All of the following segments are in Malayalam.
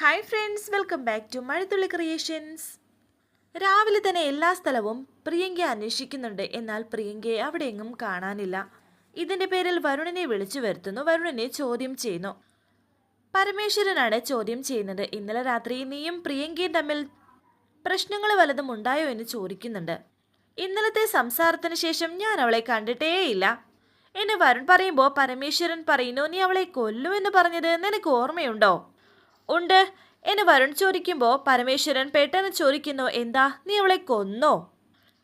Hi friends welcome back to Mazhathulli creations രാവിലെ തന്നെ എല്ലാ സ്ഥലവും പ്രിയങ്കയെ അന്വേഷിക്കുന്നുണ്ട്. എന്നാൽ പ്രിയങ്കയെ അവിടെയെങ്ങും കാണാനില്ല. ഇതിന്റെ പേരിൽ വരുണനെ വിളിച്ചു വരുത്തുന്നു. വരുണനെ ചോദ്യം ചെയ്യുന്നു. പരമേശ്വരനാണ് ചോദ്യം ചെയ്യുന്നത്. ഇന്നലെ രാത്രി നീയും പ്രിയങ്കയും തമ്മിൽ പ്രശ്നങ്ങൾ വലതും ഉണ്ടായോ എന്ന് ചോദിക്കുന്നുണ്ട്. ഇന്നലത്തെ സംസാരത്തിന് ശേഷം ഞാൻ അവളെ കണ്ടിട്ടേയില്ല. എന്നെ വരുൺ പറയുമ്പോൾ പരമേശ്വരൻ പറയുന്നു നീ അവളെ കൊല്ലുമെന്ന് പറഞ്ഞത് നിനക്ക് ഓർമ്മയുണ്ടോ? ഉണ്ട്. എന്ന് വരുൺ ചോദിക്കുമ്പോൾ പരമേശ്വരൻ പെട്ടെന്ന് ചോദിക്കുന്നു എന്താ? നീ അവളെ കൊന്നോ?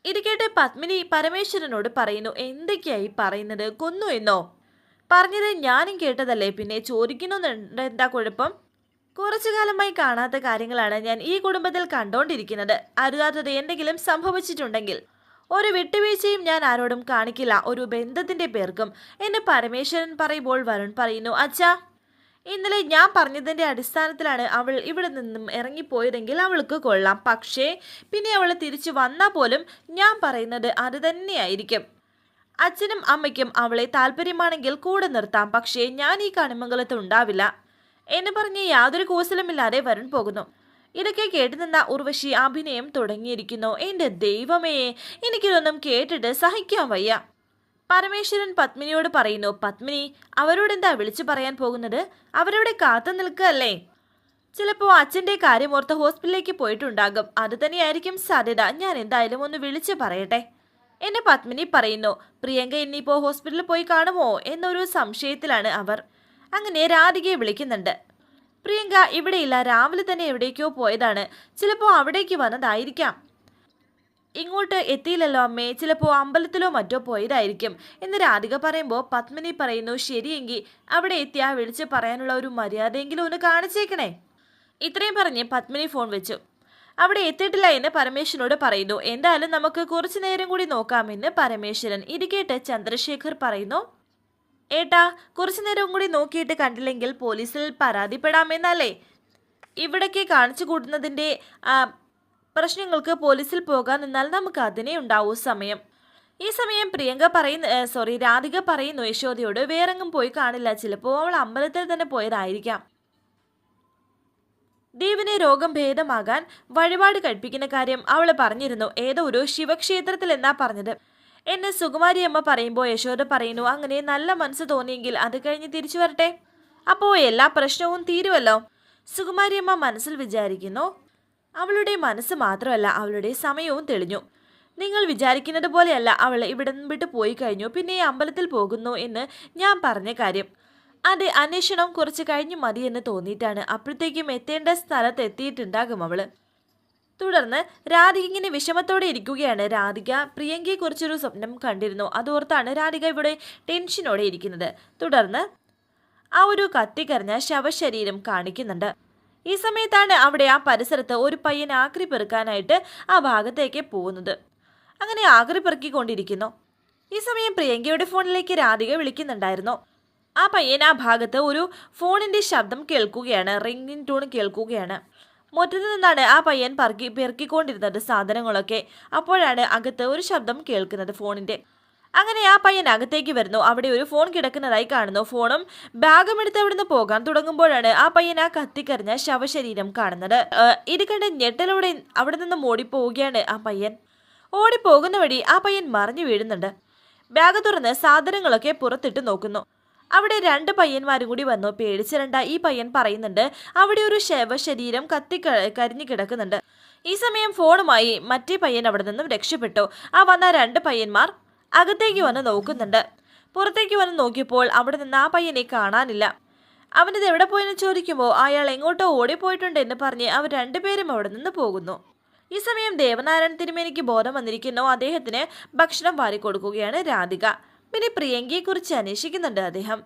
ഇത് കേട്ട് പത്മിനി പരമേശ്വരനോട് പറയുന്നു എന്തൊക്കെയായി പറയുന്നത്? കൊന്നു എന്നോ? പറഞ്ഞത് ഞാനും കേട്ടതല്ലേ പിന്നെ ചോദിക്കുന്നുണ്ട് എന്താ കുഴപ്പം? കുറച്ചു കാലമായി കാണാത്ത കാര്യങ്ങളാണ് ഞാൻ ഈ കുടുംബത്തിൽ കണ്ടോണ്ടിരിക്കുന്നത്. അരുതാത്തത് എന്തെങ്കിലും സംഭവിച്ചിട്ടുണ്ടെങ്കിൽ ഒരു വിട്ടുവീഴ്ചയും ഞാൻ ആരോടും കാണിക്കില്ല ഒരു ബന്ധത്തിന്റെ പേർക്കും. എന്ന് പരമേശ്വരൻ പറയുമ്പോൾ വരുൺ പറയുന്നു അച്ഛാ ഇന്നലെ ഞാൻ പറഞ്ഞതിന്റെ അടിസ്ഥാനത്തിലാണ് അവൾ ഇവിടെ നിന്നും ഇറങ്ങിപ്പോയതെങ്കിൽ അവൾക്ക് കൊള്ളാം. പക്ഷേ പിന്നെ അവൾ തിരിച്ചു വന്നാൽ പോലും ഞാൻ പറയുന്നത് അത് തന്നെയായിരിക്കും. അച്ഛനും അമ്മയ്ക്കും അവളെ താല്പര്യമാണെങ്കിൽ കൂടെ നിർത്താം. പക്ഷേ ഞാൻ ഈ കണിമംഗലത്ത് ഉണ്ടാവില്ല. എന്ന് പറഞ്ഞ് യാതൊരു കൂസലുമില്ലാതെ വരുൺ പോകുന്നു. ഇതൊക്കെ കേട്ടു നിന്ന ഉർവശി അഭിനയം തുടങ്ങിയിരിക്കുന്നു. എന്റെ ദൈവമേ എനിക്കിതൊന്നും കേട്ടിട്ട് സഹിക്കാൻ വയ്യ. പരമേശ്വരൻ പത്മിനിയോട് പറയുന്നു പത്മിനി അവരോടെന്താ വിളിച്ചു പറയാൻ പോകുന്നത്? അവരവിടെ കാത്തു നിൽക്കല്ലേ ചിലപ്പോൾ അച്ഛന്റെ കാര്യമോർത്ത് ഹോസ്പിറ്റലിലേക്ക് പോയിട്ടുണ്ടാകും. അത് തന്നെയായിരിക്കും സാധ്യത. ഞാൻ എന്തായാലും ഒന്ന് വിളിച്ചു പറയട്ടെ. എന്നെ പത്മിനി പറയുന്നു പ്രിയങ്ക ഇന്നിപ്പോൾ ഹോസ്പിറ്റലിൽ പോയി കാണുമോ? എന്നൊരു സംശയത്തിലാണ് അവർ. അങ്ങനെ രാധികയെ വിളിക്കുന്നുണ്ട്. പ്രിയങ്ക ഇവിടെയില്ല. രാവിലെ തന്നെ എവിടേക്കോ പോയതാണ്. ചിലപ്പോൾ അവിടേക്ക് വന്നതായിരിക്കാം. ഇങ്ങോട്ട് എത്തിയില്ലല്ലോ അമ്മേ. ചിലപ്പോൾ അമ്പലത്തിലോ മറ്റോ പോയതായിരിക്കും. എന്ന് രാധിക പറയുമ്പോൾ പത്മിനി പറയുന്നു ശരിയെങ്കിൽ അവിടെ എത്തി ആ വിളിച്ച് പറയാനുള്ള ഒരു മര്യാദയെങ്കിലും ഒന്ന് കാണിച്ചേക്കണേ. ഇത്രയും പറഞ്ഞ് പത്മിനി ഫോൺ വെച്ചു. അവിടെ എത്തിയിട്ടില്ല എന്ന് പരമേശ്വരനോട് പറയുന്നു. എന്തായാലും നമുക്ക് കുറച്ചു നേരം കൂടി നോക്കാമെന്ന് പരമേശ്വരൻ ഇത് കേട്ട് ചന്ദ്രശേഖർ പറയുന്നു. ഏട്ടാ കുറച്ചു നേരം കൂടി നോക്കിയിട്ട് കണ്ടില്ലെങ്കിൽ പോലീസിൽ പരാതിപ്പെടാമെന്നല്ലേ? ഇവിടേക്ക് കാണിച്ചു കൂട്ടുന്നതിന്റെ പ്രശ്നങ്ങൾക്ക് പോലീസിൽ പോകാൻ നിന്നാൽ നമുക്ക് അതിനെ ഉണ്ടാവൂ സമയം. ഈ സമയം പ്രിയങ്ക പറയുന്ന സോറി രാധിക പറയുന്നു യശോദയോട് വേറെങ്ങും പോയി കാണില്ല. ചിലപ്പോൾ അവൾ അമ്പലത്തിൽ തന്നെ പോയതായിരിക്കാം. ദീപിനെ രോഗം ഭേദമാകാൻ വഴിപാട് കഴിപ്പിക്കുന്ന കാര്യം അവൾ പറഞ്ഞിരുന്നു. ഏതോ ഒരു ശിവക്ഷേത്രത്തിൽ എന്നാ പറഞ്ഞത്. എന്നെ സുകുമാരി അമ്മ പറയുമ്പോൾ യശോദ പറയുന്നു അങ്ങനെ നല്ല മനസ്സ് തോന്നിയെങ്കിൽ അത് കഴിഞ്ഞ് തിരിച്ചു വരട്ടെ. അപ്പോൾ എല്ലാ പ്രശ്നവും തീരുമല്ലോ സുകുമാരി അമ്മ മനസ്സിൽ വിചാരിക്കുന്നു അവളുടെ മനസ്സ് മാത്രമല്ല അവളുടെ സമയവും തെളിഞ്ഞു. നിങ്ങൾ വിചാരിക്കുന്നത് പോലെയല്ല അവൾ ഇവിടെ വിട്ട് പോയി കഴിഞ്ഞു പിന്നെ ഈ അമ്പലത്തിൽ പോകുന്നു എന്ന് ഞാൻ പറഞ്ഞ കാര്യം. അതെ അന്വേഷണം കുറച്ച് കഴിഞ്ഞു മതി എന്ന് തോന്നിയിട്ടാണ്. അപ്പോഴത്തേക്കും എത്തേണ്ട സ്ഥലത്ത് എത്തിയിട്ടുണ്ടാകും അവൾ തുടർന്ന് രാധിക ഇങ്ങനെ വിഷമത്തോടെ ഇരിക്കുകയാണ്. രാധിക പ്രിയങ്കയെ കുറിച്ചൊരു സ്വപ്നം കണ്ടിരുന്നു. അതോർത്താണ് രാധിക ഇവിടെ ടെൻഷനോടെ ഇരിക്കുന്നത്. തുടർന്ന് ആ ഒരു കത്തിക്കറിഞ്ഞ ശവശരീരം കാണിക്കുന്നുണ്ട്. ഈ സമയത്താണ് അവിടെ ആ പരിസരത്ത് ഒരു പയ്യൻ ആക്രി പെറുക്കാനായിട്ട് ആ ഭാഗത്തേക്ക് പോകുന്നത്. അങ്ങനെ ആക്രി പെറുക്കിക്കൊണ്ടിരിക്കുന്നു. ഈ സമയം പ്രിയങ്കയുടെ ഫോണിലേക്ക് രാധിക വിളിക്കുന്നുണ്ടായിരുന്നു. ആ പയ്യൻ ആ ഭാഗത്ത് ഒരു ഫോണിന്റെ ശബ്ദം കേൾക്കുകയാണ് റിംഗിങ് ടൂൺ കേൾക്കുകയാണ്. മുറ്റത്ത് നിന്നാണ് ആ പയ്യൻ പറക്കി പെറുക്കിക്കൊണ്ടിരുന്നത് സാധനങ്ങളൊക്കെ. അപ്പോഴാണ് അകത്ത് ഒരു ശബ്ദം കേൾക്കുന്നത് ഫോണിന്റെ. അങ്ങനെ ആ പയ്യൻ അകത്തേക്ക് വരുന്നു. അവിടെ ഒരു ഫോൺ കിടക്കുന്നതായി കാണുന്നു. ഫോണും ബാഗും എടുത്ത് അവിടുന്ന് പോകാൻ തുടങ്ങുമ്പോഴാണ് ആ പയ്യൻ ആ കത്തിക്കറിഞ്ഞ ശവശരീരം കാണുന്നത്. ഇത് കണ്ട് ഞെട്ടലോടെ അവിടെ നിന്ന് ഓടിപ്പോവുകയാണ് ആ പയ്യൻ. ഓടിപ്പോകുന്ന വഴി ആ പയ്യൻ മറിഞ്ഞു വീഴുന്നുണ്ട്. ബാഗ് തുറന്ന് സാധനങ്ങളൊക്കെ പുറത്തിട്ട് നോക്കുന്നു. അവിടെ രണ്ട് പയ്യന്മാരും കൂടി വന്നു. പേടിച്ചിരണ്ട ഈ പയ്യൻ പറയുന്നുണ്ട് അവിടെ ഒരു ശവശരീരം കത്തി കരിഞ്ഞു കിടക്കുന്നുണ്ട്. ഈ സമയം ഫോണുമായി മറ്റേ പയ്യൻ അവിടെ നിന്നും രക്ഷപ്പെട്ടു. ആ വന്ന രണ്ട് പയ്യന്മാർ അകത്തേക്ക് വന്ന് നോക്കുന്നുണ്ട്. പുറത്തേക്ക് വന്ന് നോക്കിയപ്പോൾ അവിടെ നിന്ന് ആ പയ്യനെ കാണാനില്ല. അവനിത് എവിടെ പോയെന്ന് ചോദിക്കുമ്പോൾ അയാൾ എങ്ങോട്ടോ ഓടിപ്പോയിട്ടുണ്ട് എന്ന് പറഞ്ഞ് അവർ രണ്ടുപേരും അവിടെ നിന്ന് പോകുന്നു. ഈ സമയം ദേവനാരായണ തിരുമേനിക്ക് ബോധം വന്നിരിക്കുന്നു. അദ്ദേഹത്തിന് ഭക്ഷണം വാരിക്കൊടുക്കുകയാണ് രാധിക. പിന്നെ പ്രിയങ്കയെക്കുറിച്ച് അന്വേഷിക്കുന്നുണ്ട് അദ്ദേഹം.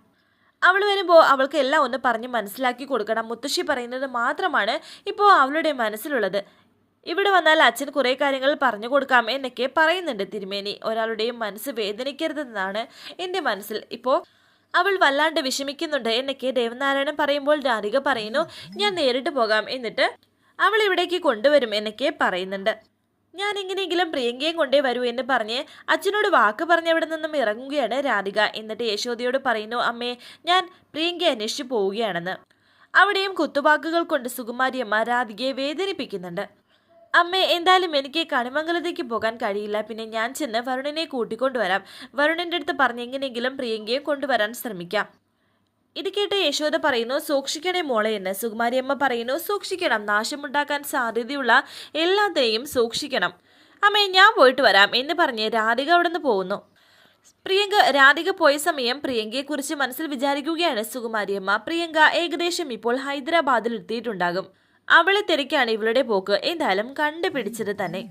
അവൾ വരുമ്പോൾ അവൾക്ക് എല്ലാം ഒന്ന് പറഞ്ഞ് മനസ്സിലാക്കി കൊടുക്കണം. മുത്തശ്ശി പറയുന്നത് മാത്രമാണ് ഇപ്പോൾ അവളുടെ മനസ്സിലുള്ളത്. ഇവിടെ വന്നാൽ അച്ഛൻ കുറേ കാര്യങ്ങൾ പറഞ്ഞു കൊടുക്കാം എന്നൊക്കെ പറയുന്നുണ്ട് തിരുമേനി. ഒരാളുടെയും മനസ്സ് വേദനിക്കരുതെന്നാണ് എന്റെ മനസ്സിൽ. ഇപ്പോ അവൾ വല്ലാണ്ട് വിഷമിക്കുന്നുണ്ട് എന്നൊക്കെ ദേവനാരായണൻ പറയുമ്പോൾ രാധിക പറയുന്നു ഞാൻ നേരിട്ട് പോകാം എന്നിട്ട് അവൾ ഇവിടേക്ക് കൊണ്ടുവരും എന്നൊക്കെ പറയുന്നുണ്ട്. ഞാൻ എങ്ങനെയെങ്കിലും പ്രിയങ്കയും കൊണ്ടേ വരൂ എന്ന് പറഞ്ഞ് അച്ഛനോട് വാക്ക് പറഞ്ഞ് അവിടെ നിന്നും ഇറങ്ങുകയാണ് രാധിക. എന്നിട്ട് യശോദയോട് പറയുന്നു അമ്മേ ഞാൻ പ്രിയങ്കയെ അന്വേഷിച്ചു പോവുകയാണെന്ന്. അവിടെയും കുത്തുവാക്കുകൾ കൊണ്ട് സുകുമാരിയമ്മ രാധികയെ വേദനിപ്പിക്കുന്നുണ്ട്. അമ്മേ എന്തായാലും എനിക്ക് കണിമംഗലത്തേക്ക് പോകാൻ കഴിയില്ല. പിന്നെ ഞാൻ ചെന്ന് വരുണിനെ കൂട്ടിക്കൊണ്ടുവരാം. വരുണിന്റെ അടുത്ത് പറഞ്ഞ് എങ്ങനെയെങ്കിലും പ്രിയങ്കയെ കൊണ്ടുവരാൻ ശ്രമിക്കാം. ഇത് കേട്ട് യശോദ പറയുന്നു സൂക്ഷിക്കണേ മോളെ എന്ന്. സുകുമാരിയമ്മ പറയുന്നു സൂക്ഷിക്കണം. നാശമുണ്ടാക്കാൻ സാധ്യതയുള്ള എല്ലാത്തിനെയും സൂക്ഷിക്കണം. അമ്മേ ഞാൻ പോയിട്ട് വരാം എന്ന് പറഞ്ഞ് രാധിക അവിടെ നിന്ന് പോകുന്നു. പ്രിയങ്ക രാധിക പോയ സമയം പ്രിയങ്കയെക്കുറിച്ച് മനസ്സിൽ വിചാരിക്കുകയാണ് സുകുമാരിയമ്മ. പ്രിയങ്ക ഏകദേശം ഇപ്പോൾ ഹൈദരാബാദിൽ എത്തിയിട്ടുണ്ടാകും. അവളെ തിരക്കാണ് ഇവളുടെ പോക്ക്. എന്തായാലും കണ്ടുപിടിച്ചത് തന്നെ.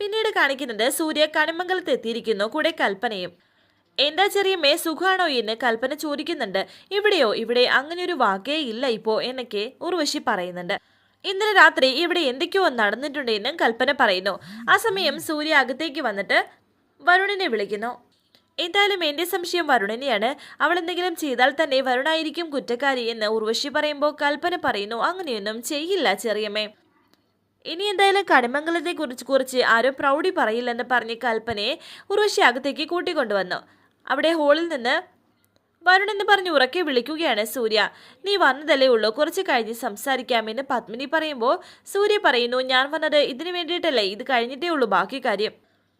പിന്നീട് കാണിക്കുന്നത് സൂര്യ കണിമംഗലത്ത് എത്തിയിരിക്കുന്നു. കൂടെ കൽപ്പനയും. എന്താ ചെറിയ മേ സുഖാണോ എന്ന് കൽപ്പന ചോദിക്കുന്നുണ്ട്. ഇവിടെയോ? ഇവിടെ അങ്ങനെ ഒരു വാക്കേ ഇല്ല ഇപ്പോ എന്നൊക്കെ ഉർവശി പറയുന്നുണ്ട്. ഇന്നലെ രാത്രി ഇവിടെ എന്തൊക്കെയോ നടന്നിട്ടുണ്ട് എന്നും കൽപ്പന പറയുന്നു. ആ സമയം സൂര്യ അകത്തേക്ക് വന്നിട്ട് വരുണിനെ വിളിക്കുന്നു. എന്തായാലും എന്റെ സംശയം വരുണനെയാണ് അവൾ എന്തെങ്കിലും ചെയ്താൽ തന്നെ വരുണായിരിക്കും കുറ്റക്കാരി എന്ന് ഉർവശി പറയുമ്പോൾ കൽപ്പന പറയുന്നു. അങ്ങനെയൊന്നും ചെയ്യില്ല ചെറിയമ്മേ. ഇനി എന്തായാലും കടമംഗലത്തെ കുറിച്ച് കുറിച്ച് ആരോ പ്രൗഢി പറയില്ലെന്ന് പറഞ്ഞ് കൽപ്പനയെ ഉർവശി അകത്തേക്ക് കൂട്ടിക്കൊണ്ടുവന്നു. അവിടെ ഹോളിൽ നിന്ന് വരുൺ എന്ന് പറഞ്ഞ് ഉറക്കെ വിളിക്കുകയാണ് സൂര്യ. നീ വന്നതല്ലേ ഉള്ളൂ കുറച്ച് കഴിഞ്ഞ് സംസാരിക്കാമെന്ന് പത്മിനി പറയുമ്പോൾ സൂര്യ പറയുന്നു ഞാൻ വന്നത് ഇതിനു വേണ്ടിയിട്ടല്ലേ ഇത് കഴിഞ്ഞിട്ടേ ഉള്ളൂ ബാക്കി കാര്യം.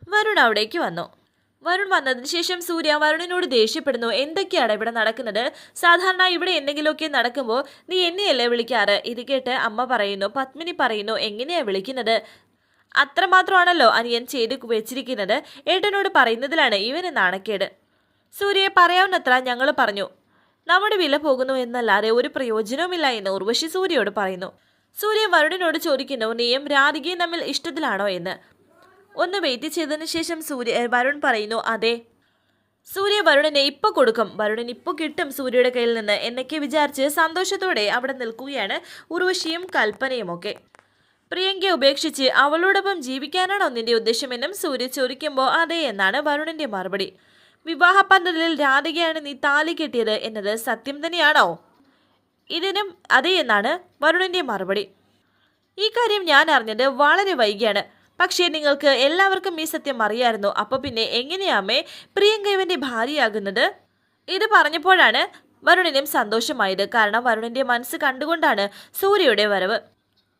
വരുൺ അവിടേക്ക് വന്നു. വരുൺ വന്നതിന് ശേഷം സൂര്യ വരുണിനോട് ദേഷ്യപ്പെടുന്നു. എന്തൊക്കെയാണ് ഇവിടെ നടക്കുന്നത്? സാധാരണ ഇവിടെ എന്തെങ്കിലുമൊക്കെ നടക്കുമ്പോൾ നീ എന്നെയല്ലേ വിളിക്കാറ്? ഇത് കേട്ട് അമ്മ പറയുന്നു. പത്മിനി പറയുന്നു എങ്ങനെയാ വിളിക്കുന്നത്? അത്രമാത്രമാണല്ലോ അനിയൻ ചെയ്ത് വെച്ചിരിക്കുന്നത്. ഏട്ടനോട് പറയുന്നതിലാണ് ഇവന് നാണക്കേട്. സൂര്യയെ പറയാവുന്നത്ര ഞങ്ങൾ പറഞ്ഞു. നമ്മുടെ വില പോകുന്നു എന്നല്ലാതെ ഒരു പ്രയോജനവുമില്ല എന്ന് ഉർവശി സൂര്യയോട് പറയുന്നു. സൂര്യ വരുണിനോട് ചോദിക്കുന്നു നീയും രാധികയും തമ്മിൽ ഇഷ്ടത്തിലാണോ? എന്ന്. ഒന്ന് വെയിറ്റ് ചെയ്തതിന് ശേഷം സൂര്യ വരുൺ പറയുന്നു അതെ. സൂര്യ വരുണനെ ഇപ്പൊ കൊടുക്കും. വരുണൻ ഇപ്പൊ കിട്ടും സൂര്യയുടെ കയ്യിൽ നിന്ന്. എന്നൊക്കെ വിചാരിച്ച് സന്തോഷത്തോടെ അവിടെ നിൽക്കുകയാണ് ഉർവശിയും കൽപ്പനയും ഒക്കെ. പ്രിയങ്കയെ ഉപേക്ഷിച്ച് അവളോടൊപ്പം ജീവിക്കാനാണോ നിന്റെ ഉദ്ദേശമെന്നും സൂര്യ ചോദിക്കുമ്പോൾ അതെ എന്നാണ് വരുണന്റെ മറുപടി. വിവാഹ പന്തലിൽ രാധികയാണ് നീ താലി കെട്ടിയത് എന്നത് സത്യം തന്നെയാണോ? ഇതിനും അതെ എന്നാണ് വരുണന്റെ മറുപടി. ഈ കാര്യം ഞാൻ അറിഞ്ഞത് വളരെ വൈകിയാണ്. പക്ഷേ നിങ്ങൾക്ക് എല്ലാവർക്കും ഈ സത്യം അറിയായിരുന്നു. അപ്പൊ പിന്നെ എങ്ങനെയാമേ പ്രിയങ്ക ഭാര്യയാകുന്നത്? ഇത് പറഞ്ഞപ്പോഴാണ് വരുണിനും സന്തോഷമായത്. കാരണം വരുണിന്റെ മനസ്സ് കണ്ടുകൊണ്ടാണ് സൂര്യയുടെ വരവ്.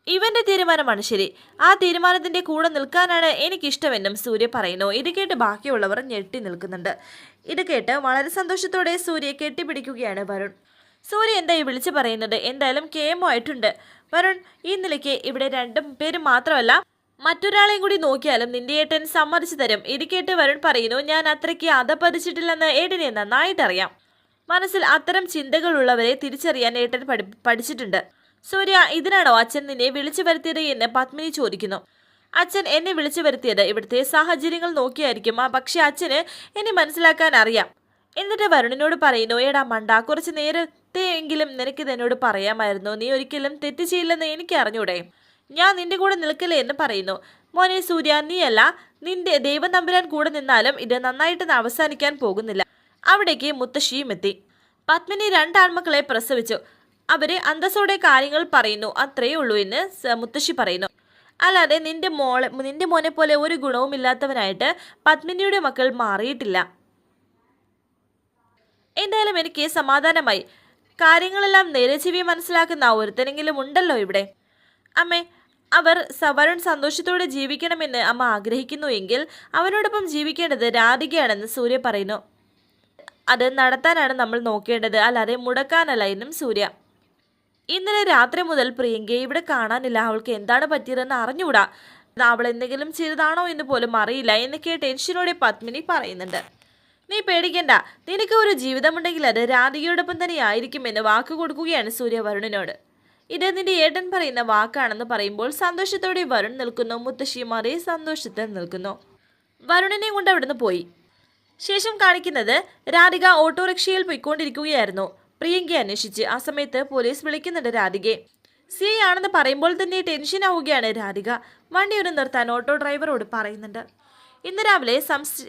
ഇവന്റെ തീരുമാനമാണ് ശരി. ആ തീരുമാനത്തിന്റെ കൂടെ നിൽക്കാനാണ് എനിക്കിഷ്ടമെന്നും സൂര്യ പറയുന്നു. ഇത് കേട്ട് ബാക്കിയുള്ളവർ ഞെട്ടി നിൽക്കുന്നുണ്ട്. ഇത് കേട്ട് വളരെ സന്തോഷത്തോടെ സൂര്യയെ കെട്ടിപ്പിടിക്കുകയാണ് വരുൺ. സൂര്യ എന്തായി വിളിച്ചു പറയുന്നത്? എന്തായാലും കേമോ ആയിട്ടുണ്ട്. വരുൺ ഈ നിലയ്ക്ക് ഇവിടെ രണ്ടും പേരും മാത്രമല്ല മറ്റൊരാളെയും കൂടി നോക്കിയാലും നിന്റെ ഏട്ടൻ സമ്മതിച്ചു തരും. ഇത് കേട്ട് വരുൺ പറയുന്നു ഞാൻ അത്രയ്ക്ക് അധപ്പതിച്ചിട്ടില്ലെന്ന് ഏട്ടനെ നന്നായിട്ടറിയാം മനസ്സിൽ അത്തരം ചിന്തകളുള്ളവരെ തിരിച്ചറിയാൻ ഏട്ടൻ പഠി പഠിച്ചിട്ടുണ്ട്. സൂര്യ ഇതിനാണോ അച്ഛൻ നിന്നെ വിളിച്ചു വരുത്തിയത്? എന്ന് പത്മിനി ചോദിക്കുന്നു. അച്ഛൻ എന്നെ വിളിച്ചു വരുത്തിയത് ഇവിടുത്തെ സാഹചര്യങ്ങൾ നോക്കിയായിരിക്കും. ആ പക്ഷെ അച്ഛന് എന്നെ മനസ്സിലാക്കാൻ അറിയാം. എന്നിട്ട് വരുണിനോട് പറയുന്നു ഏടാ മണ്ട കുറച്ച് നേരത്തെ എങ്കിലും നിനക്ക് എന്നോട് പറയാമായിരുന്നു. നീ ഒരിക്കലും തെറ്റ് ചെയ്യില്ലെന്ന് എനിക്ക് അറിഞ്ഞൂടെ ഞാൻ നിന്റെ കൂടെ നിൽക്കില്ലേ എന്ന് പറയുന്നു. മോനെ സൂര്യ നീയല്ല. നിന്റെ ദൈവം തമ്പുരാൻ കൂടെ നിന്നാലും ഇത് നന്നായിട്ട് അവസാനിക്കാൻ പോകുന്നില്ല. അവിടേക്ക് മുത്തശ്ശിയും എത്തി. പത്മിനി രണ്ടാൺമക്കളെ പ്രസവിച്ചു. അവർ അന്തസ്സോടെ കാര്യങ്ങൾ പറയുന്നു. അത്രയേ ഉള്ളൂ എന്ന് മുത്തശ്ശി പറയുന്നു. അല്ലാതെ നിന്റെ മോളെ നിന്റെ മോനെ പോലെ ഒരു ഗുണവും ഇല്ലാത്തവനായിട്ട് പത്മിനിയുടെ മക്കൾ മാറിയിട്ടില്ല. എന്തായാലും എനിക്ക് സമാധാനമായി. കാര്യങ്ങളെല്ലാം നേരെ ചെവി മനസ്സിലാക്കുന്ന ഒരുത്തനെങ്കിലും ഉണ്ടല്ലോ ഇവിടെ. അമ്മേ അവർ സവരൺ സന്തോഷത്തോടെ ജീവിക്കണമെന്ന് അമ്മ ആഗ്രഹിക്കുന്നു എങ്കിൽ അവനോടൊപ്പം ജീവിക്കേണ്ടത് രാധികയാണെന്ന് സൂര്യ പറയുന്നു. അത് നടത്താനാണ് നമ്മൾ നോക്കേണ്ടത്. അല്ലാതെ മുടക്കാനല്ല എന്നും സൂര്യ. ഇന്നലെ രാത്രി മുതൽ പ്രിയങ്കയെ ഇവിടെ കാണാനില്ല. അവൾക്ക് എന്താണ് പറ്റിയതെന്ന് അറിഞ്ഞുകൂടാ. അവൾ എന്തെങ്കിലും ചെയ്തതാണോ എന്ന് പോലും അറിയില്ല എന്നൊക്കെ ടെൻഷനോടെ പത്മിനി പറയുന്നുണ്ട്. നീ പേടിക്കണ്ട. നിനക്ക് ഒരു ജീവിതമുണ്ടെങ്കിൽ അത് രാധികയോടൊപ്പം തന്നെ ആയിരിക്കുമെന്ന് വാക്ക് കൊടുക്കുകയാണ് സൂര്യ ഇത് നിന്റെ ഏട്ടൻ പറയുന്ന വാക്കാണെന്ന് പറയുമ്പോൾ സന്തോഷത്തോടെ വരുൺ നിൽക്കുന്നു മുത്തശ്ശി അതേ സന്തോഷത്തിൽ നിൽക്കുന്നു. വരുണിനെ കൊണ്ട് അവിടുന്ന് പോയി. ശേഷം കാണിക്കുന്നത് രാധിക ഓട്ടോറിക്ഷയിൽ പോയിക്കൊണ്ടിരിക്കുകയായിരുന്നു. പ്രിയങ്കയെ അന്വേഷിച്ച് ആ സമയത്ത് പോലീസ് വിളിക്കുന്നുണ്ട് രാധികയെ. സി ആണെന്ന് പറയുമ്പോൾ തന്നെ ടെൻഷൻ ആവുകയാണ് രാധിക. വണ്ടി ഒന്ന് നിർത്താൻ ഓട്ടോ ഡ്രൈവറോട് പറയുന്നുണ്ട്. ഇന്ന് രാവിലെ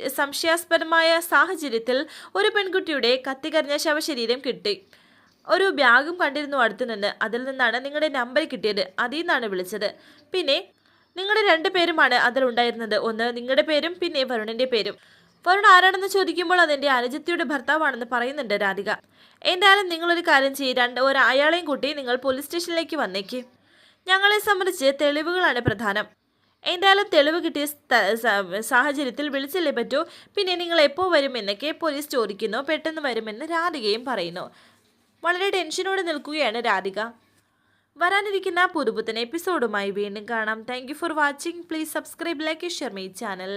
സംശയാസ്പദമായ സാഹചര്യത്തിൽ ഒരു പെൺകുട്ടിയുടെ കത്തികരിഞ്ഞ ശവശരീരം കിട്ടി. ഒരു ബാഗും കണ്ടിരുന്നു അടുത്തു നിന്ന്. അതിൽ നിന്നാണ് നിങ്ങളുടെ നമ്പർ കിട്ടിയത്. അതിൽ നിന്നാണ് വിളിച്ചത്. പിന്നെ നിങ്ങളുടെ രണ്ട് പേരുമാണ് അതിലുണ്ടായിരുന്നത് ഒന്ന് നിങ്ങളുടെ പേരും പിന്നെ വരുണിന്റെ പേരും. വരുൺ ആരാണെന്ന് ചോദിക്കുമ്പോൾ അതെന്റെ അനുജത്തിയുടെ ഭർത്താവാണെന്ന് പറയുന്നുണ്ട് രാധിക. എന്തായാലും നിങ്ങളൊരു കാര്യം ചെയ്യും. രണ്ട് ഒരു അയാളെയും കൂട്ടി നിങ്ങൾ പോലീസ് സ്റ്റേഷനിലേക്ക് വന്നേക്ക്. ഞങ്ങളെ സംബന്ധിച്ച് തെളിവുകളാണ് പ്രധാനം. എന്തായാലും തെളിവ് കിട്ടിയ സാഹചര്യത്തിൽ വിളിച്ചല്ലേ പറ്റൂ? പിന്നെ നിങ്ങൾ എപ്പോൾ വരുമെന്നൊക്കെ പോലീസ് ചോദിക്കുന്നു. പെട്ടെന്ന് വരുമെന്ന് രാധികയും പറയുന്നു. വളരെ ടെൻഷനോടെ നിൽക്കുകയാണ് രാധിക. വരാനിരിക്കുന്ന പുതുപുത്തൻ എപ്പിസോഡുമായി വീണ്ടും കാണാം. Thank for watching please subscribe like share my channel